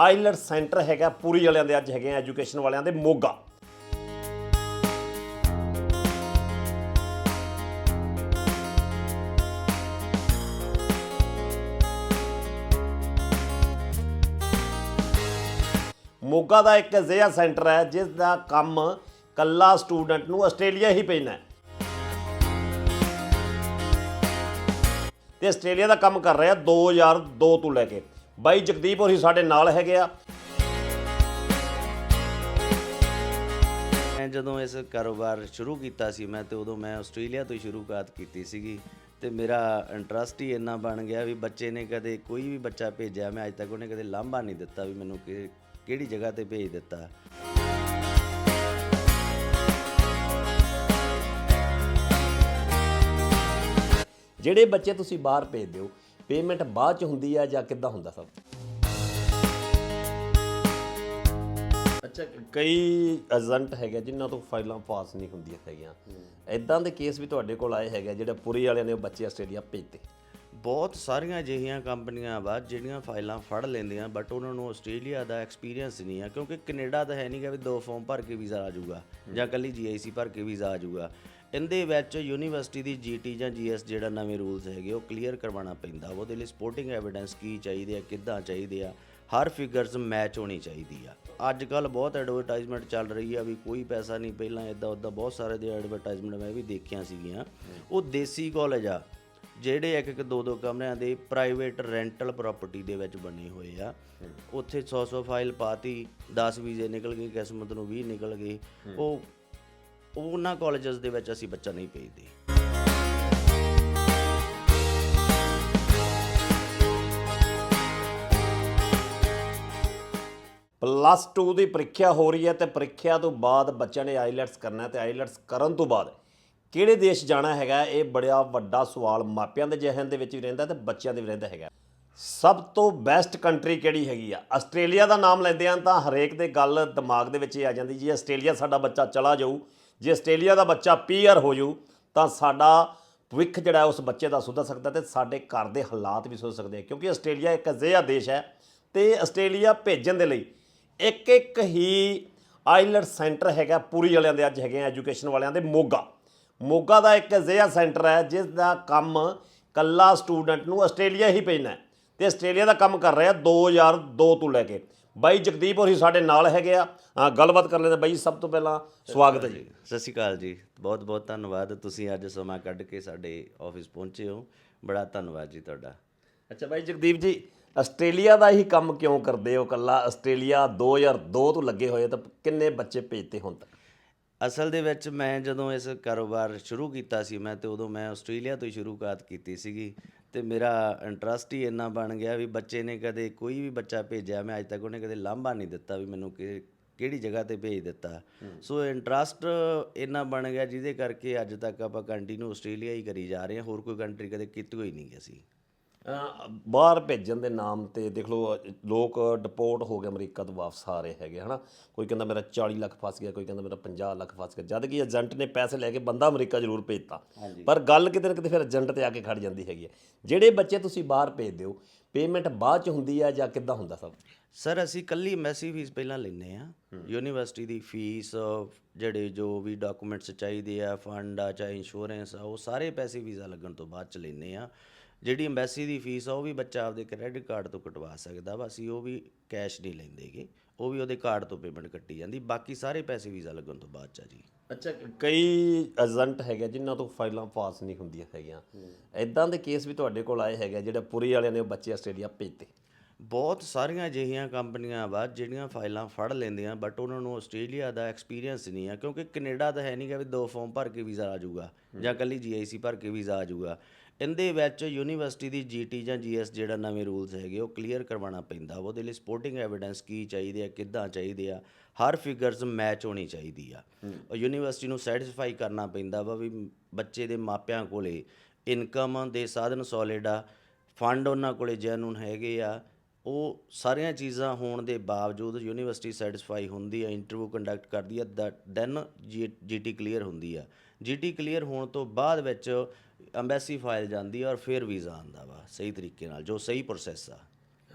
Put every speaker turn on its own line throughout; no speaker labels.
ਆਈਲਟ centre ਹੈਗਾ ਪੂਰੀ ਵਾਲਿਆਂ ਦੇ ਅੱਜ ਹੈਗੇ ਆ ਐਜੂਕੇਸ਼ਨ ਵਾਲਿਆਂ ਦੇ ਮੋਗਾ। ਮੋਗਾ ਦਾ ਇੱਕ ਅਜਿਹਾ ਸੈਂਟਰ ਹੈ ਜਿਸ ਦਾ ਕੰਮ ਕੱਲਾ ਸਟੂਡੈਂਟ ਨੂੰ ਆਸਟ੍ਰੇਲੀਆ ਹੀ ਭੇਜਣਾ ਹੈ। ਤੇ ਆਸਟ੍ਰੇਲੀਆ ਦਾ ਕੰਮ ਕਰ ਰਿਹਾ 2002 ਤੋਂ ਲੈ ਕੇ। ਬਾਈ ਜਗਦੀਪ ਹੋਰੀ ਸਾਡੇ ਨਾਲ ਹੈਗੇ ਆ।
ਮੈਂ ਜਦੋਂ ਇਸ ਕਾਰੋਬਾਰ ਸ਼ੁਰੂ ਕੀਤਾ ਸੀ, ਮੈਂ ਤੇ ਉਦੋਂ ਮੈਂ ਆਸਟ੍ਰੇਲੀਆ ਤੋਂ ਹੀ ਸ਼ੁਰੂਆਤ ਕੀਤੀ ਸੀਗੀ। ਤੇ ਮੇਰਾ ਇੰਟਰਸਟ ਹੀ ਇੰਨਾ ਬਣ ਗਿਆ ਵੀ ਬੱਚੇ ਨੇ ਕਦੇ ਕੋਈ ਵੀ ਬੱਚਾ ਭੇਜਿਆ, ਮੈਂ ਅੱਜ ਤੱਕ ਉਹਨੇ ਕਦੇ ਲਾਂਭਾ ਨਹੀਂ ਦਿੱਤਾ ਵੀ ਮੈਨੂੰ ਕਿ- ਕਿਹੜੀ ਜਗ੍ਹਾ ਤੇ ਭੇਜ ਦਿੱਤਾ।
ਜਿਹੜੇ ਬੱਚੇ ਤੁਸੀਂ ਬਾਹਰ ਭੇਜਦੇ ਹੋ ਪੇਮੈਂਟ ਬਾਅਦ ਚ ਹੁੰਦੀ ਆ ਜਾਂ ਕਿੱਦਾਂ ਹੁੰਦਾ ਸਭ? ਅੱਛਾ ਕਈ ਏਜੰਟ ਹੈਗੇ ਜਿਨ੍ਹਾਂ ਤੋਂ ਫਾਈਲਾਂ ਪਾਸ ਨਹੀਂ ਹੁੰਦੀਆਂ ਹੈਗੀਆਂ। ਐਦਾਂ ਦੇ ਕੇਸ ਵੀ ਤੁਹਾਡੇ ਕੋਲ ਆਏ ਹੈਗੇ ਜਿਹੜੇ ਪੂਰੀ ਵਾਲਿਆਂ ਨੇ ਉਹ ਬੱਚੇ ਆਸਟ੍ਰੇਲੀਆ ਭੇਜਤੇ?
ਬਹੁਤ ਸਾਰੀਆਂ ਅਜਿਹੀਆਂ ਕੰਪਨੀਆਂ ਵਾ ਜਿਹੜੀਆਂ ਫਾਈਲਾਂ ਫੜ ਲੈਂਦੀਆਂ ਬਟ ਉਹਨਾਂ ਨੂੰ ਆਸਟ੍ਰੇਲੀਆ ਦਾ ਐਕਸਪੀਰੀਅੰਸ ਨਹੀਂ ਆ ਕਿਉਂਕਿ ਕੈਨੇਡਾ ਤਾਂ ਹੈ ਨਹੀਂ ਕਿ ਵੀ ਦੋ ਫਾਰਮ ਭਰ ਕੇ ਵੀਜ਼ਾ ਆ ਜਾਊਗਾ ਜਾਂ ਕੱਲੀ ਜੀਆਈਸੀ ਭਰ ਕੇ ਵੀਜ਼ਾ ਆ ਜਾਊਗਾ। ਇਹਦੇ ਵਿੱਚ ਯੂਨੀਵਰਸਿਟੀ ਦੀ ਜੀਟੀ ਜਾਂ ਜੀਐਸ ਜਿਹੜਾ ਨਵੇਂ ਰੂਲਸ ਹੈਗੇ, ਉਹ ਕਲੀਅਰ ਕਰਵਾਉਣਾ ਪੈਂਦਾ। ਉਹਦੇ ਲਈ ਸਪੋਰਟਿੰਗ ਐਵੀਡੈਂਸ ਕੀ ਚਾਹੀਦੇ ਆ, ਕਿੱਦਾਂ ਚਾਹੀਦੇ ਆ, ਹਰ ਫਿਗਰਸ ਮੈਚ ਹੋਣੀ ਚਾਹੀਦੀ ਆ। ਅੱਜ ਕੱਲ ਬਹੁਤ ਐਡਵਰਟਾਈਜ਼ਮੈਂਟ ਚੱਲ ਰਹੀ ਆ ਵੀ ਕੋਈ ਪੈਸਾ ਨਹੀਂ, ਪਹਿਲਾਂ ਇਦਾਂ ਉਦਾਂ ਬਹੁਤ ਸਾਰੇ ਦੇ ਐਡਵਰਟਾਈਜ਼ਮੈਂਟ ਮੈਂ ਵੀ ਦੇਖੀਆਂ ਸੀਗੀਆਂ। ਉਹ ਦੇਸੀ ਕਾਲਜ ਆ, ਜਿਹੜੇ ਇੱਕ ਇੱਕ ਦੋ ਦੋ ਕਮਰਿਆਂ ਦੇ ਪ੍ਰਾਈਵੇਟ ਰੈਂਟਲ ਪ੍ਰਾਪਰਟੀ ਦੇ ਵਿੱਚ ਬਣੇ ਹੋਏ ਆ। ਉੱਥੇ 100 100 ਫਾਈਲ ਪਾਤੀ 10 ਵੀਜ਼ੇ ਨਿਕਲ ਗਏ, ਕਿਸਮਤ ਨੂੰ 20 ਨਿਕਲ ਗਏ। ਉਹ ਉਹਨਾਂ ਕਾਲਜਸ ਦੇ ਵਿੱਚ ਅਸੀਂ ਬੱਚਾ ਨਹੀਂ ਭੇਜਦੇ।
ਪਲੱਸ 2 ਦੀ ਪ੍ਰੀਖਿਆ ਹੋ ਰਹੀ ਹੈ ਤੇ ਪ੍ਰੀਖਿਆ ਤੋਂ ਬਾਅਦ ਬੱਚਿਆਂ ਨੇ ਆਈਲੈਟਸ ਕਰਨਾ ਹੈ ਤੇ ਆਈਲੈਟਸ ਕਰਨ ਤੋਂ ਬਾਅਦ ਕਿਹੜੇ ਦੇਸ਼ ਜਾਣਾ ਹੈਗਾ ਇਹ ਬੜਾ ਵੱਡਾ ਸਵਾਲ ਮਾਪਿਆਂ ਦੇ ਜ਼ਿਹਨ ਦੇ ਵਿੱਚ ਵੀ ਰਹਿੰਦਾ ਤੇ ਬੱਚਿਆਂ ਦੇ ਵੀ ਰਹਿੰਦਾ ਹੈਗਾ। ਸਭ ਤੋਂ ਬੈਸਟ ਕੰਟਰੀ ਕਿਹੜੀ ਹੈਗੀ ਆ? ਆਸਟ੍ਰੇਲੀਆ ਦਾ ਨਾਮ ਲੈਂਦੇ ਆ ਤਾਂ ਹਰੇਕ ਦੇ ਗੱਲ ਦਿਮਾਗ ਦੇ ਵਿੱਚ ਇਹ ਆ ਜਾਂਦੀ ਜੀ, ਆਸਟ੍ਰੇਲੀਆ ਸਾਡਾ ਬੱਚਾ ਚਲਾ ਜਾਊ। ਜੇ ਆਸਟ੍ਰੇਲੀਆ ਦਾ ਬੱਚਾ ਪੀਆਰ ਹੋ ਜਾਊ ਤਾਂ ਸਾਡਾ ਭਵਿੱਖ ਜਿਹੜਾ ਉਸ ਬੱਚੇ ਦਾ ਸੁਧਰ ਸਕਦਾ ਤੇ ਸਾਡੇ ਘਰ ਦੇ ਹਾਲਾਤ ਵੀ ਸੁਧਰ ਸਕਦੇ ਆ, ਕਿਉਂਕਿ ਆਸਟ੍ਰੇਲੀਆ ਇੱਕ ਅਜਿਹਾ ਦੇਸ਼ ਹੈ ਤੇ ਆਸਟ੍ਰੇਲੀਆ ਭੇਜਣ ਦੇ ਲਈ ਇੱਕ ਇੱਕ ਹੀ ਆਈਲਟ ਸੈਂਟਰ ਹੈਗਾ, ਪੂਰੀ ਵਾਲਿਆਂ ਦੇ ਅੱਜ ਹੈਗੇ ਐਜੂਕੇਸ਼ਨ ਵਾਲਿਆਂ ਦੇ ਮੋਗਾ। ਮੋਗਾ ਦਾ ਇੱਕ ਅਜਿਹਾ ਸੈਂਟਰ ਹੈ ਜਿਸ ਦਾ ਕੰਮ ਕੱਲਾ ਸਟੂਡੈਂਟ ਨੂੰ ਆਸਟ੍ਰੇਲੀਆ ਹੀ ਭੇਜਣਾ ਹੈ। ਤੇ ਆਸਟ੍ਰੇਲੀਆ ਦਾ ਕੰਮ ਕਰ ਰਿਹਾ 2002 ਤੋਂ ਲੈ ਕੇ। ਬਾਈ ਜਗਦੀਪ ਹੋਰੀ ਸਾਡੇ ਨਾਲ ਹੈਗੇ ਆ। ਹਾਂ, ਗੱਲਬਾਤ ਕਰ ਲੈਂਦੇ ਬਾਈ ਸਭ ਤੋਂ ਪਹਿਲਾਂ ਸਵਾਗਤ ਹੈ ਜੀ।
ਸਤਿ ਸ਼੍ਰੀ ਅਕਾਲ ਜੀ। ਬਹੁਤ ਬਹੁਤ ਧੰਨਵਾਦ। ਤੁਸੀਂ ਅੱਜ ਸਮਾਂ ਕੱਢ ਕੇ ਸਾਡੇ ਆਫਿਸ ਪਹੁੰਚੇ ਹੋ। ਬੜਾ ਧੰਨਵਾਦ ਜੀ ਤੁਹਾਡਾ।
ਅੱਛਾ ਬਾਈ ਜਗਦੀਪ ਜੀ ਆਸਟ੍ਰੇਲੀਆ ਦਾ ਹੀ ਕੰਮ ਕਿਉਂ ਕਰਦੇ ਹੋ ਕੱਲਾ ਆਸਟ੍ਰੇਲੀਆ 2002 ਤੋਂ ਲੱਗੇ ਹੋਏ ਤਾਂ ਕਿੰਨੇ ਬੱਚੇ ਭੇਜਤੇ ਹੁਣ ਤੱਕ?
ਅਸਲ ਦੇ ਵਿੱਚ ਮੈਂ ਜਦੋਂ ਇਸ ਕਾਰੋਬਾਰ ਸ਼ੁਰੂ ਕੀਤਾ ਸੀ ਮੈਂ ਤੇ ਉਦੋਂ ਮੈਂ ਆਸਟ੍ਰੇਲੀਆ ਤੋਂ ਹੀ ਸ਼ੁਰੂਆਤ ਕੀਤੀ ਸੀਗੀ ਤੇ ਮੇਰਾ ਇੰਟਰਸਟ ਹੀ ਇੰਨਾ ਬਣ ਗਿਆ ਵੀ ਬੱਚੇ ਨੇ ਕਦੇ ਕੋਈ ਵੀ ਬੱਚਾ ਭੇਜਿਆ ਮੈਂ ਅੱਜ ਤੱਕ ਉਹਨੇ ਕਦੇ ਲਾਂਭਾ ਨਹੀਂ ਦਿੱਤਾ ਵੀ ਮੈਨੂੰ ਕਿ ਕਿਹੜੀ ਜਗ੍ਹਾ ਤੇ ਭੇਜ ਦਿੱਤਾ। ਸੋ ਇੰਟਰਸਟ ਇੰਨਾ ਬਣ ਗਿਆ ਜਿਹਦੇ ਕਰਕੇ ਅੱਜ ਤੱਕ ਆਪਾਂ ਕੰਟੀਨਿਊ ਆਸਟ੍ਰੇਲੀਆ ਹੀ ਕਰੀ ਜਾ ਰਹੇ ਹਾਂ ਹੋਰ ਕੋਈ ਕੰਟਰੀ ਕਦੇ ਕੀਤੀ ਹੋਈ ਨਹੀਂ ਅਸੀਂ
ਅਹ ਬਾਹਰ ਭੇਜਣ ਦੇ ਨਾਮ ਤੇ ਦੇਖ ਲਓ ਲੋਕ ਡਿਪੋਰਟ ਹੋ ਗਏ ਅਮਰੀਕਾ ਤੋਂ ਵਾਪਸ ਆ ਰਹੇ ਹੈਗੇ ਹਨਾ? ਕੋਈ ਕਹਿੰਦਾ ਮੇਰਾ 40 ਲੱਖ ਫਸ ਗਿਆ ਕੋਈ ਕਹਿੰਦਾ ਮੇਰਾ 50 ਲੱਖ ਫਸ ਗਿਆ। ਜਦ ਕਿ ਏਜੰਟ ਨੇ ਪੈਸੇ ਲੈ ਕੇ ਬੰਦਾ ਅਮਰੀਕਾ ਜ਼ਰੂਰ ਭੇਜਤਾ। ਪਰ ਗੱਲ ਕਿਤੇ ਨਾ ਕਿਤੇ ਫਿਰ ਏਜੰਟ ਤੇ ਆ ਕੇ ਖੜ ਜਾਂਦੀ ਹੈਗੀ ਹੈ। ਜਿਹੜੇ ਬੱਚੇ ਤੁਸੀਂ ਬਾਹਰ ਭੇਜਦੇ ਹੋ ਪੇਮੈਂਟ ਬਾਅਦ ਚ ਹੁੰਦੀ ਹੈ ਜਾਂ ਕਿੱਦਾਂ ਹੁੰਦਾ ਸਭ?
ਸਰ ਅਸੀਂ ਕੱਲੀ ਮੈਸੀ ਫੀਸ ਪਹਿਲਾਂ ਲੈਨੇ ਆ ਯੂਨੀਵਰਸਿਟੀ ਦੀ ਫੀਸ ਜਿਹੜੇ ਜੋ ਵੀ ਡਾਕੂਮੈਂਟਸ ਚਾਹੀਦੇ ਆ ਫੰਡ ਆ ਚਾਹੇ ਇੰਸ਼ੋਰੈਂਸ ਆ ਉਹ ਸਾਰੇ ਪੈਸੇ ਵੀਜ਼ਾ ਲੱਗਣ ਤੋਂ ਬਾਅਦ ਚ ਲੈਨੇ ਆ ਜਿਹੜੀ ਐਮਬੈਸੀ ਦੀ ਫੀਸ ਆ ਉਹ ਵੀ ਬੱਚਾ ਆਪਦੇ ਕ੍ਰੈਡਿਟ ਕਾਰਡ ਤੋਂ ਕਟਵਾ ਸਕਦਾ ਵਾ ਅਸੀਂ ਉਹ ਵੀ ਕੈਸ਼ ਨਹੀਂ ਲੈਂਦੇਗੇ ਉਹ ਵੀ ਉਹਦੇ ਕਾਰਡ ਤੋਂ ਪੇਮੈਂਟ ਕੱਟੀ ਜਾਂਦੀ ਬਾਕੀ ਸਾਰੇ ਪੈਸੇ ਵੀਜ਼ਾ ਲੱਗਣ ਤੋਂ ਬਾਅਦ ਚ ਆ ਜੀ।
ਅੱਛਾ ਕਈ ਏਜੰਟ ਹੈਗੇ ਜਿਨ੍ਹਾਂ ਤੋਂ ਫਾਈਲਾਂ ਪਾਸ ਨਹੀਂ ਹੁੰਦੀਆਂ ਹੈਗੀਆਂ। ਐਦਾਂ ਦੇ ਕੇਸ ਵੀ ਤੁਹਾਡੇ ਕੋਲ ਆਏ ਹੈਗੇ ਜਿਹੜੇ ਪੂਰੀ ਵਾਲਿਆਂ ਨੇ ਉਹ ਬੱਚੇ ਆਸਟ੍ਰੇਲੀਆ ਭੇਜਤੇ?
ਬਹੁਤ ਸਾਰੀਆਂ ਅਜਿਹੀਆਂ ਕੰਪਨੀਆਂ ਵਾ ਜਿਹੜੀਆਂ ਫਾਈਲਾਂ ਫੜ ਲੈਂਦੀਆਂ ਬਟ ਉਹਨਾਂ ਨੂੰ ਆਸਟ੍ਰੇਲੀਆ ਦਾ ਐਕਸਪੀਰੀਅੰਸ ਨਹੀਂ ਆ ਕਿਉਂਕਿ ਕੈਨੇਡਾ ਤਾਂ ਹੈ ਨਹੀਂ ਕਿ ਵੀ ਦੋ ਫਾਰਮ ਭਰ ਕੇ ਵੀਜ਼ਾ ਆ ਜਾਊਗਾ ਜਾਂ ਕੱਲੀ ਜੀਆਈਸੀ ਭਰ ਕੇ ਵੀਜ਼ਾ ਆ ਜਾਊਗਾ। ਇਹਦੇ ਵਿੱਚ ਯੂਨੀਵਰਸਿਟੀ ਦੀ ਜੀਟੀ ਜਾਂ ਜੀਐਸ ਜਿਹੜਾ ਨਵੇਂ ਰੂਲਸ ਹੈਗੇ ਉਹ ਕਲੀਅਰ ਕਰਵਾਉਣਾ ਪੈਂਦਾ। ਉਹਦੇ ਲਈ ਸਪੋਰਟਿੰਗ ਐਵੀਡੈਂਸ ਕੀ ਚਾਹੀਦੇ ਆ ਕਿੱਦਾਂ ਚਾਹੀਦੇ ਆ ਹਰ ਫਿਗਰਸ ਮੈਚ ਹੋਣੀ ਚਾਹੀਦੀ ਆ। ਉਹ ਯੂਨੀਵਰਸਿਟੀ ਨੂੰ ਸੈਟੀਸਫਾਈ ਕਰਨਾ ਪੈਂਦਾ ਵਾ ਵੀ ਬੱਚੇ ਦੇ ਮਾਪਿਆਂ ਕੋਲੇ ਇਨਕਮ ਦੇ ਸਾਧਨ ਸੋਲਿਡ ਆ ਫੰਡ ਉਹਨਾਂ ਕੋਲੇ ਜੈਨੂਨ ਹੈਗੇ ਆ ਉਹ ਸਾਰੀਆਂ ਚੀਜ਼ਾਂ ਹੋਣ ਦੇ ਬਾਵਜੂਦ ਯੂਨੀਵਰਸਿਟੀ ਸੈਟੀਸਫਾਈ ਹੁੰਦੀ ਹੈ ਇੰਟਰਵਿਊ ਕੰਡਕਟ ਕਰਦੀ ਹੈ ਦੈਨ ਜੀਟੀ ਕਲੀਅਰ ਹੁੰਦੀ ਆ। ਜੀਟੀ ਕਲੀਅਰ ਹੋਣ ਤੋਂ ਬਾਅਦ ਵਿੱਚ ਐਮਬੈਸੀ ਫਾਈਲ ਜਾਂਦੀ ਆ ਔਰ ਫਿਰ ਵੀਜ਼ਾ ਆਉਂਦਾ ਵਾ, ਸਹੀ ਤਰੀਕੇ ਨਾਲ, ਜੋ ਸਹੀ ਪ੍ਰੋਸੈਸ ਆ।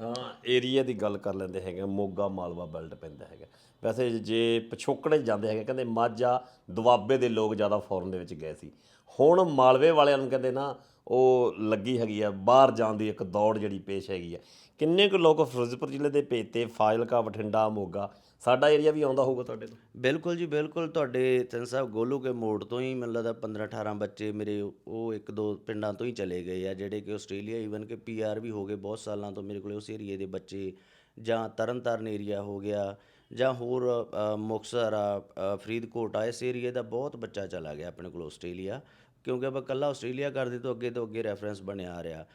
ਹਾਂ ਏਰੀਆ ਦੀ ਗੱਲ ਕਰ ਲੈਂਦੇ ਹੈਗੇ ਮੋਗਾ ਮਾਲਵਾ ਬੈਲਟ ਪੈਂਦਾ ਹੈਗਾ। ਵੈਸੇ ਜੇ ਪਿਛੋਕੜੇ ਜਾਂਦੇ ਹੈਗੇ, ਕਹਿੰਦੇ ਮਾਝਾ ਦੁਆਬੇ ਦੇ ਲੋਕ ਜ਼ਿਆਦਾ ਫੋਰਨ ਦੇ ਵਿੱਚ ਗਏ ਸੀ। ਹੁਣ ਮਾਲਵੇ ਵਾਲਿਆਂ ਨੂੰ ਕਹਿੰਦੇ ਨਾ, ਉਹ ਲੱਗੀ ਹੈਗੀ ਆ, ਬਾਹਰ ਜਾਣ ਦੀ ਇੱਕ ਦੌੜ ਜਿਹੜੀ ਪੇਸ਼ ਹੈਗੀ ਆ। ਕਿੰਨੇ ਕੁ ਲੋਕ ਫਿਰੋਜ਼ਪੁਰ ਜ਼ਿਲ੍ਹੇ ਦੇ ਭੇਜਤੇ ਫਾਜ਼ਿਲਕਾ, ਬਠਿੰਡਾ, ਮੋਗਾ ਸਾਡਾ ਏਰੀਆ ਵੀ ਆਉਂਦਾ ਹੋਊਗਾ ਤੁਹਾਡੇ ਤੋਂ।
ਬਿਲਕੁਲ ਜੀ ਬਿਲਕੁਲ। ਤੁਹਾਡੇ ਤਿੰਨ ਸਾਹਿਬ ਗੋਲੂ ਕੇ ਮੋੜ ਤੋਂ ਹੀ ਮੈਨੂੰ ਲੱਗਦਾ 15 18 ਬੱਚੇ ਮੇਰੇ ਉਹ ਇੱਕ ਦੋ ਪਿੰਡਾਂ ਤੋਂ ਹੀ ਚਲੇ ਗਏ ਆ ਜਿਹੜੇ ਕਿ ਆਸਟ੍ਰੇਲੀਆ ਈਵਨ ਕਿ ਪੀਆਰ ਵੀ ਹੋ ਗਏ ਬਹੁਤ ਸਾਲਾਂ ਤੋਂ ਮੇਰੇ ਕੋਲੇ ਉਸ ਏਰੀਏ ਦੇ ਬੱਚੇ ਜਾਂ ਤਰਨਤਾਰਨ ਏਰੀਆ ਹੋ ਗਿਆ ਜਾਂ ਹੋਰ ਅ, ਮੁਕਤਸਰ ਆ ਫਰੀਦਕੋਟ ਆ ਇਸ ਏਰੀਏ ਦਾ ਬਹੁਤ ਬੱਚਾ ਚਲਾ ਗਿਆ ਆਪਣੇ ਕੋਲ ਆਸਟ੍ਰੇਲੀਆ। ਕਿਉਂਕਿ ਆਪਾਂ ਕੱਲਾ ਆਸਟ੍ਰੇਲੀਆ ਕਰਦੇ ਤੋਂ ਅੱਗੇ ਤੋਂ ਅੱਗੇ ਰੈਫਰੈਂਸ ਬਣਿਆ ਆ ਰਿਹਾ।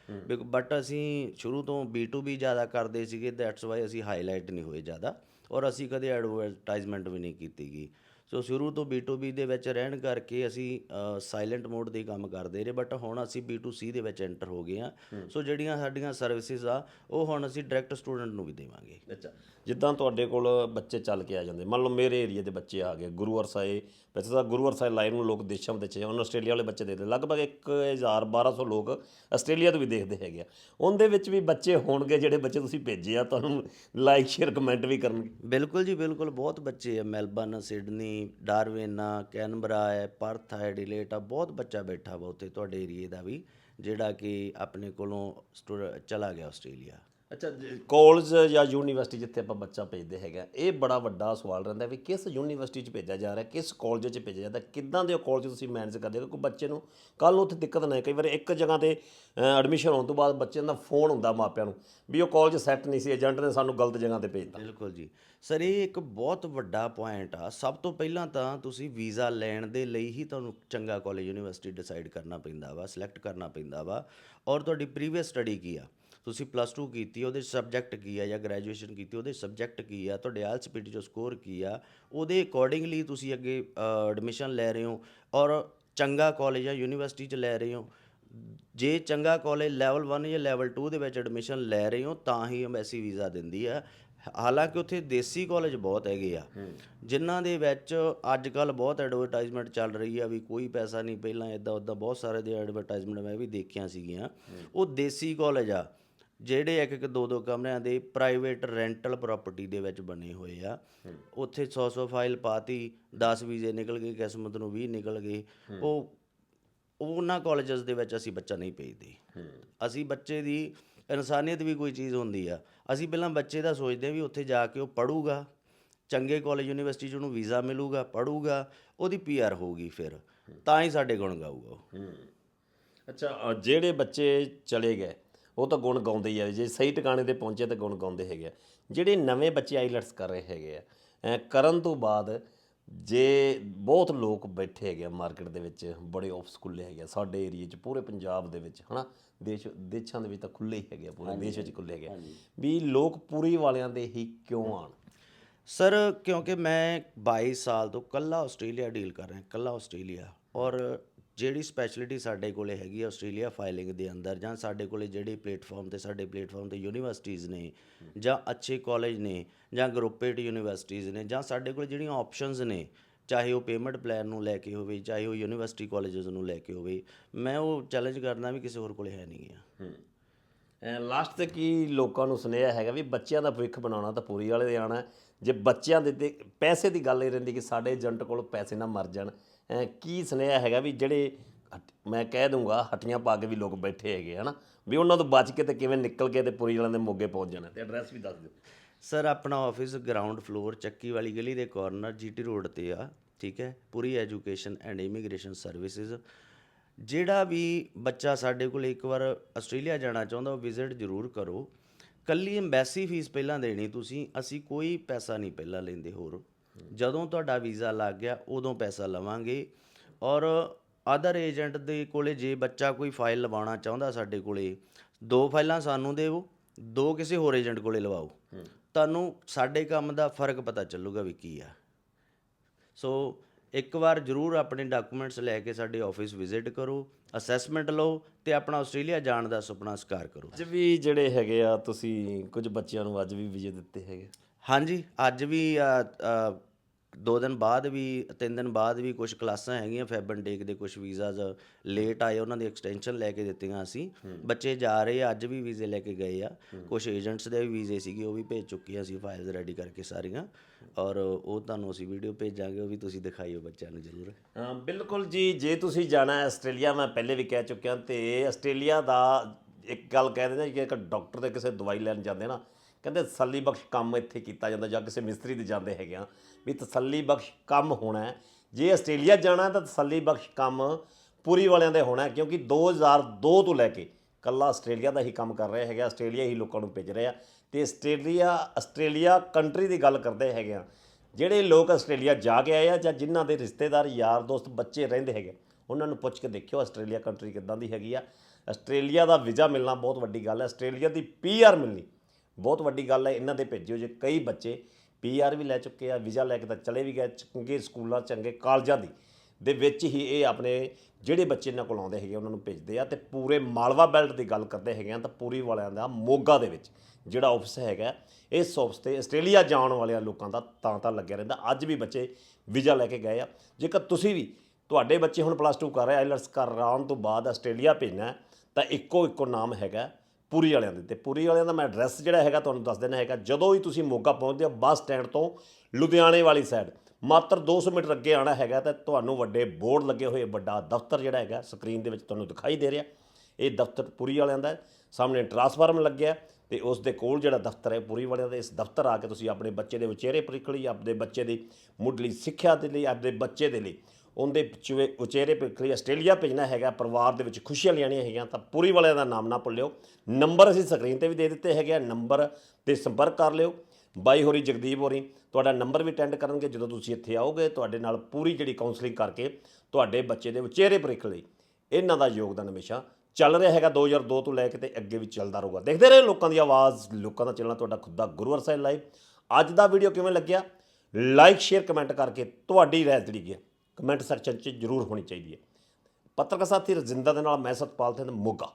ਬਟ ਅਸੀਂ ਸ਼ੁਰੂ ਤੋਂ B2B ਜ਼ਿਆਦਾ ਕਰਦੇ ਸੀਗੇ ਦੈਟਸ ਵਾਈ ਅਸੀਂ ਹਾਈਲਾਈਟ ਨਹੀਂ ਹੋਏ ਜ਼ਿਆਦਾ। ਔਰ ਅਸੀਂ ਕਦੇ ਐਡਵਰਟਾਈਜ਼ਮੈਂਟ ਵੀ ਨਹੀਂ ਕੀਤੀ ਗਈ ਸੋ ਸ਼ੁਰੂ ਤੋਂ B2B ਦੇ ਵਿੱਚ ਰਹਿਣ ਕਰਕੇ ਅਸੀਂ ਸਾਇਲੈਂਟ ਮੋਡ ਦੇ ਕੰਮ ਕਰਦੇ ਰਹੇ ਬਟ ਹੁਣ ਅਸੀਂ B2C ਦੇ ਵਿੱਚ ਐਂਟਰ ਹੋ ਗਏ ਆ ਸੋ ਜਿਹੜੀਆਂ ਸਾਡੀਆਂ ਸਰਵਿਸਿਜ਼ ਆ ਉਹ ਹੁਣ ਅਸੀਂ ਡਾਇਰੈਕਟ ਸਟੂਡੈਂਟ ਨੂੰ ਵੀ ਦੇਵਾਂਗੇ।
ਅੱਛਾ। ਜਿੱਦਾਂ ਤੁਹਾਡੇ ਕੋਲ ਬੱਚੇ ਚੱਲ ਕੇ ਆ ਜਾਂਦੇ ਮੰਨ ਲਓ ਮੇਰੇ ਏਰੀਆ ਦੇ ਬੱਚੇ ਆ ਗਏ ਗੁਰੂ ਅਰਸਾਏ ਵੈਸੇ ਤਾਂ ਗੁਰੂ ਅਰਸਾਏ ਲਾਈਨ ਨੂੰ ਲੋਕ ਦੇਸ਼ਾਂ ਵਿਦੇਸ਼ਾਂ ਉਹਨਾਂ ਆਸਟ੍ਰੇਲੀਆ ਵਾਲੇ ਬੱਚੇ ਦੇਖਦੇ ਲਗਭਗ 1000 1200 ਲੋਕ ਆਸਟ੍ਰੇਲੀਆ ਤੋਂ ਵੀ ਦੇਖਦੇ ਹੈਗੇ ਆ। ਉਹਦੇ ਵਿੱਚ ਵੀ ਬੱਚੇ ਹੋਣਗੇ ਜਿਹੜੇ ਬੱਚੇ ਤੁਸੀਂ ਭੇਜੇ ਆ ਤੁਹਾਨੂੰ ਲਾਈਕ ਸ਼ੇਅਰ ਕਮੈਂਟ ਵੀ ਕਰਨਗੇ।
ਬਿਲਕੁਲ ਜੀ ਬਿਲਕੁਲ। ਬਹੁਤ ਬੱਚੇ ਆ ਮੈਲਬਨ ਸਿਡਨੀ ਡਾਰਵਿਨ ਆ, ਕੈਨਬਰਾ ਹੈ, ਪਰਥ ਹੈ ਐਡੀਲੇਟ ਆ, ਬਹੁਤ ਬੱਚਾ ਬੈਠਾ ਵਾ ਉੱਥੇ ਤੁਹਾਡੇ ਏਰੀਏ ਦਾ ਵੀ, ਜਿਹੜਾ ਕਿ ਆਪਣੇ ਕੋਲੋਂ ਸਟੂਡ- ਚਲਾ ਗਿਆ ਆਸਟ੍ਰੇਲੀਆ।
ਅੱਛਾ ਕਾਲਜ ਜਾਂ ਯੂਨੀਵਰਸਿਟੀ ਜਿੱਥੇ ਆਪਾਂ ਬੱਚਾ ਭੇਜਦੇ ਹੈਗਾ ਇਹ ਬੜਾ ਵੱਡਾ ਸਵਾਲ ਰਹਿੰਦਾ ਵੀ ਕਿਸ ਯੂਨੀਵਰਸਿਟੀ 'ਚ ਭੇਜਿਆ ਜਾ ਰਿਹਾ, ਕਿਸ ਕਾਲਜ 'ਚ ਭੇਜਿਆ ਜਾਂਦਾ, ਕਿੱਦਾਂ ਦੇ ਕਾਲਜ ਤੁਸੀਂ ਮੈਨੇਜ ਕਰਦੇ ਹੋ? ਕਿਉਂਕਿ ਬੱਚੇ ਨੂੰ ਕੱਲ ਨੂੰ ਉੱਥੇ ਦਿੱਕਤ ਨਾ ਆਏ। ਕਈ ਵਾਰ ਇੱਕ ਜਗ੍ਹਾ ਤੇ ਐਡਮਿਸ਼ਨ ਹੋਣ ਤੋਂ ਬਾਅਦ ਬੱਚਿਆਂ ਦਾ ਫੋਨ ਹੁੰਦਾ ਮਾਪਿਆਂ ਨੂੰ ਵੀ ਉਹ ਕਾਲਜ ਸੈੱਟ ਨਹੀਂ ਸੀ ਏਜੰਟ ਨੇ ਸਾਨੂੰ ਗਲਤ ਜਗ੍ਹਾ ਤੇ ਭੇਜਤਾ।
ਬਿਲਕੁਲ ਜੀ। ਸਰ, ਇਹ ਇੱਕ ਬਹੁਤ ਵੱਡਾ ਪੁਆਇੰਟ ਆ। ਸਭ ਤੋਂ ਪਹਿਲਾਂ ਤਾਂ ਤੁਸੀਂ ਵੀਜ਼ਾ ਲੈਣ ਦੇ ਲਈ ਹੀ ਤੁਹਾਨੂੰ ਚੰਗਾ ਕਾਲਜ ਯੂਨੀਵਰਸਿਟੀ ਡਿਸਾਈਡ ਕਰਨਾ ਪੈਂਦਾ ਵਾ ਸਿਲੈਕਟ ਕਰਨਾ ਪੈਂਦਾ ਵਾ। ਔਰ ਤੁਹਾਡੀ ਪ੍ਰੀਵੀਅਸ ਸਟੱਡੀ ਕੀ ਆ? ਤੁਸੀਂ ਪਲੱਸ 2 ਕੀਤੀ ਉਹਦੇ ਸਬਜੈਕਟ ਕੀ ਆ ਜਾਂ ਗ੍ਰੈਜੂਏਸ਼ਨ ਕੀਤੀ ਉਹਦੇ ਸਬਜੈਕਟ ਕੀ ਆ ਤੁਹਾਡੇ ਆਇਲਸ ਪੀਟੀ ਚੋਂ ਸਕੋਰ ਕੀ ਆ ਉਹਦੇ ਅਕੋਰਡਿੰਗਲੀ ਤੁਸੀਂ ਅੱਗੇ ਐਡਮਿਸ਼ਨ ਲੈ ਰਹੇ ਹੋ ਔਰ ਚੰਗਾ ਕਾਲਜ ਜਾਂ ਯੂਨੀਵਰਸਿਟੀ 'ਚ ਲੈ ਰਹੇ ਹੋ। ਜੇ ਚੰਗਾ ਕਾਲਜ ਲੈਵਲ 1 ਜਾਂ ਲੈਵਲ 2 ਦੇ ਵਿੱਚ ਐਡਮਿਸ਼ਨ ਲੈ ਰਹੇ ਹੋ ਤਾਂ ਹੀ ਐਮਬੈਸੀ ਵੀਜ਼ਾ ਦਿੰਦੀ ਆ। ਹਾਲਾਂਕਿ ਉੱਥੇ ਦੇਸੀ ਕਾਲਜ ਬਹੁਤ ਹੈਗੇ ਆ। ਜਿਨ੍ਹਾਂ ਦੇ ਵਿੱਚ ਅੱਜ ਕੱਲ ਬਹੁਤ ਐਡਵਰਟਾਈਜ਼ਮੈਂਟ ਚੱਲ ਰਹੀ ਆ ਵੀ ਕੋਈ ਪੈਸਾ ਨਹੀਂ ਪਹਿਲਾਂ ਇਦਾਂ ਉਦਾਂ ਬਹੁਤ ਸਾਰੇ ਦੇ ਐਡਵਰਟਾਈਜ਼ਮੈਂਟ ਮੈਂ ਵੀ ਦੇਖੀਆਂ ਸੀਗੀਆਂ। ਉਹ ਦੇਸੀ ਕਾਲਜ ਆ। ਜਿਹੜੇ ਇੱਕ ਇੱਕ ਦੋ ਦੋ ਕਮਰਿਆਂ ਦੇ ਪ੍ਰਾਈਵੇਟ ਰੈਂਟਲ ਪ੍ਰਾਪਰਟੀ ਦੇ ਵਿੱਚ ਬਣੇ ਹੋਏ ਆ। ਉੱਥੇ 100 100 ਫਾਈਲ ਪਾਤੀ 10 ਵੀਜ਼ੇ ਨਿਕਲ ਗਏ ਕਿਸਮਤ ਨੂੰ 20 ਨਿਕਲ ਗਏ। ਉਹ ਉਹਨਾਂ ਕਾਲਜਸ ਦੇ ਵਿੱਚ ਅਸੀਂ ਬੱਚਾ ਨਹੀਂ ਭੇਜਦੇ। ਅਸੀਂ ਬੱਚੇ ਦੀ ਇਨਸਾਨੀਅਤ ਵੀ ਕੋਈ ਚੀਜ਼ ਹੁੰਦੀ ਆ। ਅਸੀਂ ਪਹਿਲਾਂ ਬੱਚੇ ਦਾ ਸੋਚਦੇ ਹਾਂ ਵੀ ਉੱਥੇ ਜਾ ਕੇ ਉਹ ਪੜੂਗਾ ਚੰਗੇ ਕਾਲਜ ਯੂਨੀਵਰਸਿਟੀ 'ਚ ਉਹਨੂੰ ਵੀਜ਼ਾ ਮਿਲੂਗਾ ਪੜੂਗਾ ਉਹਦੀ ਪੀਆਰ ਹੋਊਗੀ ਫਿਰ। ਤਾਂ ਹੀ ਸਾਡੇ ਗੁਣ ਗਾਊਗਾ ਉਹ।
ਅੱਛਾ ਜਿਹੜੇ ਬੱਚੇ ਚਲੇ ਗਏ ਉਹ ਤਾਂ ਗੁਣ ਗਾਉਂਦੇ ਹੀ ਆ ਜੇ ਸਹੀ ਟਿਕਾਣੇ ਤੇ ਪਹੁੰਚੇ ਤਾਂ ਗੁਣ ਗਾਉਂਦੇ ਹੈਗੇ ਆ। ਜਿਹੜੇ ਨਵੇਂ ਬੱਚੇ ਆਈਲੈਟਸ ਕਰ ਰਹੇ ਹੈਗੇ ਆ ਕਰਨ ਤੋਂ ਬਾਅਦ ਜੇ ਬਹੁਤ ਲੋਕ ਬੈਠੇ ਹੈਗੇ ਆ ਮਾਰਕੀਟ ਦੇ ਵਿੱਚ ਬੜੇ ਆਫਿਸ ਖੁੱਲੇ ਹੈਗੇ ਆ ਸਾਡੇ ਏਰੀਆ 'ਚ ਪੂਰੇ ਪੰਜਾਬ ਦੇ ਵਿੱਚ ਹਨਾ ਦੇਸ਼ ਦੇਸ਼ਾਂ ਦੇ ਵਿੱਚ ਤਾਂ ਖੁੱਲੇ ਹੀ ਹੈਗੇ ਆ ਪੂਰੇ ਦੇਸ਼ ਵਿੱਚ ਖੁੱਲੇ ਹੈਗੇ ਆ। ਵੀ ਲੋਕ ਪੂਰੀ ਵਾਲਿਆਂ ਦੇ ਹੀ ਕਿਉਂ ਆਣ
ਸਰ ਕਿਉਂਕਿ ਮੈਂ 22 ਸਾਲ ਤੋਂ ਕੱਲਾ ਆਸਟ੍ਰੇਲੀਆ ਡੀਲ ਕਰ ਰਿਹਾ ਕੱਲਾ ਆਸਟ੍ਰੇਲੀਆ ਔਰ ਜਿਹੜੀ ਸਪੈਸ਼ਲਿਟੀ ਸਾਡੇ ਕੋਲੇ ਹੈਗੀ ਆਸਟ੍ਰੇਲੀਆ ਫਾਈਲਿੰਗ ਦੇ ਅੰਦਰ ਜਾਂ ਸਾਡੇ ਕੋਲੇ ਜਿਹੜੇ ਪਲੇਟਫਾਰਮ ਤੇ ਸਾਡੇ ਪਲੇਟਫਾਰਮ ਤੇ ਯੂਨੀਵਰਸਿਟੀਆਂ ਨੇ ਜਾਂ ਅੱਛੇ ਕਾਲਜ ਨੇ ਜਾਂ ਗਰੁੱਪੇਟ ਯੂਨੀਵਰਸਿਟੀਆਂ ਨੇ ਜਾਂ ਸਾਡੇ ਕੋਲ ਜਿਹੜੀਆਂ ਆਪਸ਼ਨਸ ਨੇ, ਚਾਹੇ ਉਹ ਪੇਮੈਂਟ ਪਲਾਨ ਨੂੰ ਲੈ ਕੇ ਹੋਵੇ, ਚਾਹੇ ਉਹ ਯੂਨੀਵਰਸਿਟੀ ਕਾਲਜਸ ਨੂੰ ਲੈ ਕੇ ਹੋਵੇ, ਮੈਂ ਉਹ ਚੈਲੰਜ ਕਰਦਾ ਵੀ ਕਿਸੇ ਹੋਰ ਕੋਲੇ ਹੈ ਨਹੀਂ ਆ
ਲਾਸਟ ਤੇ ਕੀ ਲੋਕਾਂ ਨੂੰ ਸੁਨੇਹਾ ਹੈਗਾ ਵੀ ਬੱਚਿਆਂ ਦਾ ਭਵਿੱਖ ਬਣਾਉਣਾ ਤਾਂ ਪੂਰੀ ਵਾਲੇ ਦੇ ਆਣਾ ਹੈ। ਜੇ ਬੱਚਿਆਂ ਦੇ ਤੇ ਪੈਸੇ ਦੀ ਗੱਲ ਇਹ ਰਹਿੰਦੀ ਕਿ ਸਾਡੇ ਏਜੰਟ ਕੋਲ ਪੈਸੇ ਨਾ ਮਰ ਜਾਣ ਅਹ ਕੀ ਸੁਨੇਹਾ ਹੈਗਾ ਵੀ ਜਿਹੜੇ ਹਟ- ਮੈਂ ਕਹਿ ਦੂੰਗਾ ਹੱਟੀਆਂ ਪਾ ਕੇ ਵੀ ਲੋਕ ਬੈਠੇ ਹੈਗੇ, ਹਨਾ? ਵੀ ਉਹਨਾਂ ਤੋਂ ਬਚ ਕੇ ਤੇ ਕਿਵੇਂ ਨਿਕਲ ਕੇ ਤੇ ਪੂਰੀ ਵਾਲਿਆਂ ਦੇ ਮੋਗੇ ਪਹੁੰਚ ਜਾਣਾ ਤੇ ਐਡਰੈਸ ਵੀ ਦੱਸ ਦਿਓ।
ਸਰ, ਆਪਣਾ ਆਫਿਸ ਗਰਾਊਂਡ ਫਲੋਰ ਚੱਕੀ ਵਾਲੀ ਗਲੀ ਦੇ ਕਾਰਨਰ ਜੀਟੀ ਰੋਡ ਤੇ ਆ, ਠੀਕ ਹੈ? ਪੂਰੀ ਐਜੂਕੇਸ਼ਨ ਐਂਡ ਇਮੀਗ੍ਰੇਸ਼ਨ ਸਰਵਿਸਿਜ਼ ਜਿਹੜਾ ਵੀ ਬੱਚਾ ਸਾਡੇ ਕੋਲ ਇੱਕ ਵਾਰ ਆਸਟ੍ਰੇਲੀਆ ਜਾਣਾ ਚਾਹੁੰਦਾ, ਉਹ ਵਿਜ਼ਿਟ ਜ਼ਰੂਰ ਕਰੋ। ਕੱਲੀ ਐਮਬੈਸੀ ਫੀਸ ਪਹਿਲਾਂ ਦੇਣੀ ਤੁਸੀਂ, ਅਸੀਂ ਕੋਈ ਪੈਸਾ ਨਹੀਂ ਪਹਿਲਾਂ ਲੈਂਦੇ ਹੋਰ। ਜਦੋਂ ਤੁਹਾਡਾ ਵੀਜ਼ਾ ਲੱਗ ਗਿਆ ਉਦੋਂ ਪੈਸਾ ਲਵਾਂਗੇ। ਔਰ ਅਦਰ ਏਜੰਟ ਦੇ ਕੋਲੇ ਜੇ ਬੱਚਾ ਕੋਈ ਫਾਈਲ ਲਵਾਉਣਾ ਚਾਹੁੰਦਾ ਸਾਡੇ ਕੋਲੇ ਦੋ ਫਾਈਲਾਂ ਸਾਨੂੰ ਦੇਵੋ ਦੋ ਕਿਸੇ ਹੋਰ ਏਜੰਟ ਕੋਲੇ ਲਵਾਓ। ਤੁਹਾਨੂੰ ਸਾਡੇ ਕੰਮ ਦਾ ਫ਼ਰਕ ਪਤਾ ਚੱਲੂਗਾ ਵੀ ਕੀ ਆ। ਸੋ ਇੱਕ ਵਾਰ ਜ਼ਰੂਰ ਆਪਣੇ ਡਾਕੂਮੈਂਟਸ ਲੈ ਕੇ ਸਾਡੇ ਆਫਿਸ ਵਿਜ਼ਿਟ ਕਰੋ ਅਸੈਸਮੈਂਟ ਲਓ ਤੇ ਆਪਣਾ ਆਸਟ੍ਰੇਲੀਆ ਜਾਣ ਦਾ ਸੁਪਨਾ ਸਾਕਾਰ ਕਰੋ।
ਅੱਜ ਵੀ ਜਿਹੜੇ ਹੈਗੇ ਆ ਤੁਸੀਂ ਕੁਝ ਬੱਚਿਆਂ ਨੂੰ ਅੱਜ ਵੀ ਵਿਜੇ ਦਿੱਤੇ ਹੈਗੇ?
ਹਾਂਜੀ ਅੱਜ ਵੀ ਅ, ਅ, ਦੋ ਦਿਨ ਬਾਅਦ ਵੀ ਤਿੰਨ ਦਿਨ ਬਾਅਦ ਵੀ ਕੁਝ ਕਲਾਸਾਂ ਹੈਗੀਆਂ ਫੈਬਨ ਟੇਕ ਦੇ ਕੁਝ ਵੀਜ਼ਾਸ ਲੇਟ ਆਏ ਉਹਨਾਂ ਦੀ ਐਕਸਟੈਂਸ਼ਨ ਲੈ ਕੇ ਦਿੱਤੀਆਂ ਅਸੀਂ। ਬੱਚੇ ਜਾ ਰਹੇ ਆ ਅੱਜ ਵੀ ਵੀਜ਼ੇ ਲੈ ਕੇ ਗਏ ਆ। ਕੁਝ ਏਜੰਟਸ ਦੇ ਵੀ ਵੀਜ਼ੇ ਸੀਗੇ ਉਹ ਵੀ ਭੇਜ ਚੁੱਕੇ ਆ ਅਸੀਂ ਫਾਈਲਸ ਰੈਡੀ ਕਰਕੇ ਸਾਰੀਆਂ। ਔਰ ਉਹ ਤੁਹਾਨੂੰ ਅਸੀਂ ਵੀਡੀਓ ਭੇਜਾਂਗੇ ਉਹ ਵੀ ਤੁਸੀਂ ਦਿਖਾਈਓ ਬੱਚਿਆਂ ਨੂੰ ਜ਼ਰੂਰ।
ਹਾਂ ਬਿਲਕੁਲ ਜੀ ਜੇ ਤੁਸੀਂ ਜਾਣਾ ਹੈ ਆਸਟ੍ਰੇਲੀਆ ਮੈਂ ਪਹਿਲੇ ਵੀ ਕਹਿ ਚੁੱਕਿਆ ਤੇ ਆਸਟ੍ਰੇਲੀਆ ਦਾ ਇੱਕ ਗੱਲ ਕਹਿ ਦਿੰਦੇ ਕਿ ਇੱਕ ਡਾਕਟਰ ਦੇ ਕਿਸੇ ਦਵਾਈ ਲੈਣ ਜਾਂਦੇ ਨਾ ਕਹਿੰਦੇ ਤਸੱਲੀ ਬਖਸ਼ ਕੰਮ ਇੱਥੇ ਕੀਤਾ ਜਾਂਦਾ, ਜਾਂ ਕਿਸੇ ਮਿਸਤਰੀ ਦੇ ਜਾਂਦੇ ਹੈਗੇ ਆ, ਵੀ ਤਸੱਲੀ ਬਖਸ਼ ਕੰਮ ਹੋਣਾ ਹੈ। ਜੇ ਆਸਟ੍ਰੇਲੀਆ ਜਾਣਾ ਤਾਂ ਤਸੱਲੀ ਬਖਸ਼ ਕੰਮ ਪੂਰੀ ਵਾਲਿਆਂ ਦੇ ਹੋਣਾ ਹੈ, ਕਿਉਂਕਿ 2002 ਤੋਂ ਲੈ ਕੇ ਕੱਲਾ ਆਸਟ੍ਰੇਲੀਆ ਦਾ ਹੀ ਕੰਮ ਕਰ ਰਹੇ ਹੈਗੇ, ਆਸਟ੍ਰੇਲੀਆ ਹੀ ਲੋਕਾਂ ਨੂੰ ਭੇਜ ਰਹੇ ਆ ਤੇ ਆਸਟ੍ਰੇਲੀਆ ਆਸਟ੍ਰੇਲੀਆ ਕੰਟਰੀ ਦੀ ਗੱਲ ਕਰਦੇ ਹੈਗੇ ਆ, ਜਿਹੜੇ ਲੋਕ ਆਸਟ੍ਰੇਲੀਆ ਜਾ ਕੇ ਆਏ ਆ, ਜਾਂ ਜਿਨ੍ਹਾਂ ਦੇ ਰਿਸ਼ਤੇਦਾਰ, ਯਾਰ, ਦੋਸਤ, ਬੱਚੇ ਰਹਿੰਦੇ ਹੈਗੇ ਉਹਨਾਂ ਨੂੰ ਪੁੱਛ ਕੇ ਦੇਖਿਓ ਆਸਟ੍ਰੇਲੀਆ ਕੰਟਰੀ ਕਿੱਦਾਂ ਦੀ ਹੈਗੀ ਆ। ਆਸਟ੍ਰੇਲੀਆ ਦਾ ਵੀਜ਼ਾ ਮਿਲਣਾ ਬਹੁਤ ਵੱਡੀ ਗੱਲ ਹੈ, ਆਸਟ੍ਰੇਲੀਆ ਦੀ ਪੀਆਰ ਮਿਲਣੀ ਬਹੁਤ ਵੱਡੀ ਗੱਲ ਹੈ, ਇਹਨਾਂ 'ਤੇ ਭੇਜਿਓ ਜੇ ਕਈ ਬੱਚੇ ਪੀਆਰ ਵੀ ਲੈ ਚੁੱਕੇ ਆ, ਵੀਜ਼ਾ ਲੈ ਕੇ ਤਾਂ ਚਲੇ ਵੀ ਗਏ, ਚੰਗੇ ਸਕੂਲਾਂ, ਚੰਗੇ ਕਾਲਜਾਂ ਦੀ, ਦੇ ਵਿੱਚ ਹੀ ਇਹ ਆਪਣੇ ਜਿਹੜੇ ਬੱਚੇ ਇਹਨਾਂ ਕੋਲ ਆਉਂਦੇ ਹੈਗੇ ਉਹਨਾਂ ਨੂੰ ਭੇਜਦੇ ਆ ਤੇ ਪੂਰੇ ਮਾਲਵਾ ਬੈਲਟ ਦੀ ਗੱਲ ਕਰਦੇ ਹੈਗੇ ਆ ਤਾਂ ਪੂਰੀ ਵਾਲਿਆਂ ਦਾ ਮੋਗਾ ਦੇ ਵਿੱਚ ਜਿਹੜਾ ਆਫਿਸ ਹੈਗਾ ਇਸ ਆਫਿਸ ਤੇ ਆਸਟ੍ਰੇਲੀਆ ਜਾਣ ਵਾਲਿਆਂ ਲੋਕਾਂ ਦਾ ਤਾਂ ਤਾਂ ਲੱਗਿਆ ਰਹਿੰਦਾ, ਅੱਜ ਵੀ ਬੱਚੇ ਵੀਜ਼ਾ ਲੈ ਕੇ ਗਏ ਆ। ਜੇਕਰ ਤੁਸੀਂ ਵੀ ਤੁਹਾਡੇ ਬੱਚੇ ਹੁਣ ਪਲੱਸ 2 ਕਰ ਰਹੇ ਆਈਲਟਸ ਕਰਾਉਣ ਤੋਂ ਬਾਅਦ ਆਸਟ੍ਰੇਲੀਆ ਭੇਜਣਾ, ਤਾਂ ਇੱਕੋ ਇੱਕੋ ਨਾਮ ਹੈਗਾ ਪੂਰੀ ਵਾਲਿਆਂ ਦੇ ਤੇ ਪੂਰੀ ਵਾਲਿਆਂ ਦਾ ਮੈਂ ਐਡਰੈਸ ਜਿਹੜਾ ਹੈਗਾ ਤੁਹਾਨੂੰ ਦੱਸ ਦੇਣਾ ਹੈਗਾ। ਜਦੋਂ ਹੀ ਤੁਸੀਂ ਮੋਗਾ ਪਹੁੰਚਦੇ ਹੋ ਬੱਸ ਸਟੈਂਡ ਤੋਂ ਲੁਧਿਆਣੇ ਵਾਲੀ ਸਾਈਡ ਮਾਤਰ 200 ਮੀਟਰ ਅੱਗੇ ਆਣਾ ਹੈਗਾ ਤਾਂ ਤੁਹਾਨੂੰ ਵੱਡੇ ਬੋਰਡ ਲੱਗੇ ਹੋਏ, ਵੱਡਾ ਦਫ਼ਤਰ ਜਿਹੜਾ ਹੈਗਾ ਸਕਰੀਨ ਦੇ ਵਿੱਚ ਤੁਹਾਨੂੰ ਦਿਖਾਈ ਦੇ ਰਿਹਾ। ਇਹ ਦਫ਼ਤਰ ਪੂਰੀ ਵਾਲਿਆਂ ਦਾ ਸਾਹਮਣੇ ਟਰਾਂਸਫਾਰਮ ਲੱਗਿਆ ਤੇ ਉਸ ਦੇ ਕੋਲ ਜਿਹੜਾ ਦਫ਼ਤਰ ਹੈ ਪੂਰੀ ਵਾਲਿਆਂ ਦਾ ਇਸ ਦਫ਼ਤਰ ਆ ਕੇ ਤੁਸੀਂ ਆਪਣੇ ਬੱਚੇ ਦੇ ਉਚੇਰੇ ਪ੍ਰੀਖ ਲਈ, ਆਪਣੇ ਬੱਚੇ ਦੀ ਮੁੱਢਲੀ ਸਿੱਖਿਆ ਦੇ ਲਈ, ਆਪਣੇ ਬੱਚੇ ਦੇ ਲਈ ਉਹਦੇ ਚੁਵੇ- ਉਚੇਰੇ ਪ੍ਰੀਖ ਲਈ ਆਸਟ੍ਰੇਲੀਆ ਭੇਜਣਾ ਹੈਗਾ, ਪਰਿਵਾਰ ਦੇ ਵਿੱਚ ਖੁਸ਼ੀਆਂ ਲਿਆਉਣੀਆਂ ਹੈਗੀਆਂ, ਤਾਂ ਪੂਰੀ ਵਾਲਿਆਂ ਦਾ ਨਾਮ ਨਾ ਭੁੱਲਿਓ। ਨੰਬਰ ਅਸੀਂ ਸਕਰੀਨ ਤੇ ਵੀ ਦੇ ਦਿੱਤੇ ਹੈਗੇ ਆ, ਨੰਬਰ ਤੇ ਸੰਪਰਕ ਕਰ ਲਿਓ। ਬਾਈ ਹੋਰੀ ਜਗਦੀਪ ਹੋਰੀ, ਤੁਹਾਡਾ ਨੰਬਰ ਵੀ ਅਟੈਂਡ ਕਰਨਗੇ, ਜਦੋਂ ਤੁਸੀਂ ਇੱਥੇ ਆਓਗੇ, ਤੁਹਾਡੇ ਨਾਲ ਪੂਰੀ ਜਿਹੜੀ ਕਾਉਂਸਲਿੰਗ ਕਰਕੇ ਤੁਹਾਡੇ ਬੱਚੇ ਦੇ ਉਚੇਰੇ ਭਵਿੱਖ ਲਈ ਇਹਨਾਂ ਦਾ ਯੋਗਦਾਨ ਹਮੇਸ਼ਾ ਚੱਲ ਰਿਹਾ ਹੈਗਾ 2002 ਤੋਂ ਲੈ ਕੇ ਤੇ ਅੱਗੇ ਵੀ ਚੱਲਦਾ ਰਹੂਗਾ। ਦੇਖਦੇ ਰਹੇ ਲੋਕਾਂ ਦੀ ਆਵਾਜ਼, ਲੋਕਾਂ ਦਾ ਚੱਲਣਾ ਤੁਹਾਡਾ ਖੁਦ ਦਾ ਗੁਰੂ ਅਰਸਾਈ ਲਾਈਵ। ਅੱਜ ਦਾ ਵੀਡੀਓ ਕਿਵੇਂ ਲੱਗਿਆ? ਲਾਈਕ ਸ਼ੇਅਰ ਕਮੈਂਟ ਕਰਕੇ ਤੁਹਾਡੀ ਰਾਏ ਜਿਹੜੀ ਹੈ ਕਮੈਂਟ ਸੈਕਸ਼ਨ 'ਚ ਜ਼ਰੂਰ ਹੋਣੀ ਚਾਹੀਦੀ ਹੈ। ਪੱਤਰਕਾਰ ਸਾਥੀ ਰਜਿੰਦਰ ਦੇ ਨਾਲ ਮੈਂ ਸਤਪਾਲ ਸਿੰਘ ਮੋਗਾ।